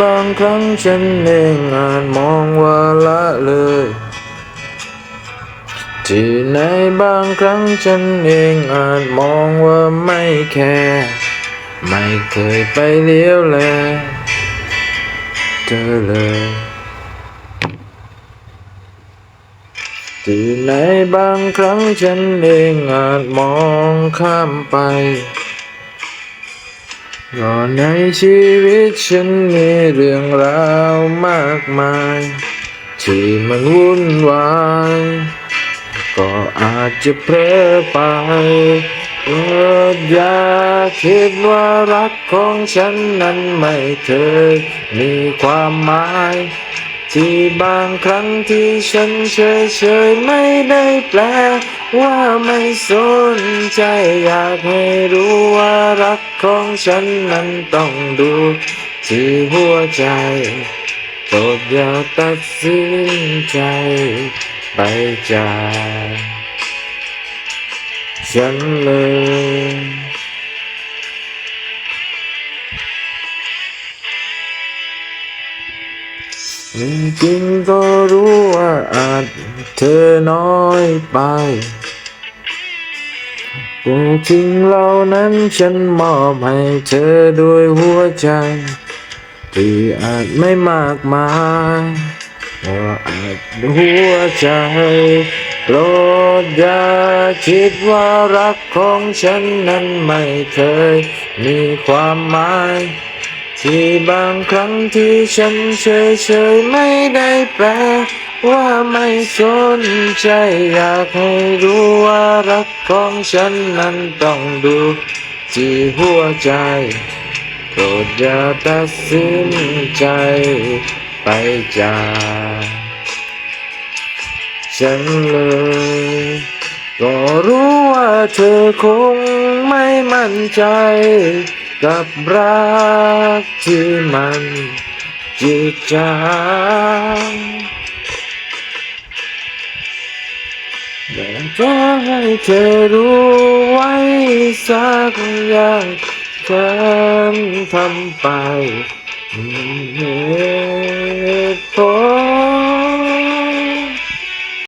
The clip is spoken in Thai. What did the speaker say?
บางครั้งฉันเองอาจมองว่าละเลย ที่ในบางครั้งฉันเองอาจมองว่าไม่แคร์ไม่เคยไปเลี้ยวแลเธอเลยที่ในบางครั้งฉันเองอาจมองข้ามไป ก็ในชีวิตฉันมีเรื่องราวมากมาย ที่มันวุ่นวายก็อาจจะเพลอไปโปรดอย่าคิดว่ารักของฉันนั้นไม่เคยมีความหมาย ที่บางครั้งที่ฉันเฉยเฉยไม่ได้แปล ว่าไม่สนใจอยากให้รู้ว่ารักของฉันนั้นต้องดูที่หัวใจโปรดอย่าตัดสินใจไปจากฉันเลย จริงๆก็รู้ว่าอาจเธอน้อยไปแต่จริงเหล่านั้นฉันมอบให้เธอด้วยหัวใจ ที่อาจไม่มากมายก็อาจหัวใจโปรดอย่าคิดว่ารักของฉันนั้นไม่เคยมีความหมาย ที่บางครั้งที่ฉันเฉยเฉยๆไม่ได้แปลว่าไม่สนใจอยากให้รู้ว่ารักของฉันนั้นต้องดูที่หัวใจโปรดอย่าตัดสินใจไปจากฉันเลยก็รู้ว่าเธอคงไม่มั่นใจ กับรักที่มันจืดจางแต่จะให้เธอรู้ไว้สักอย่างฉันทำไปมีเหตุผล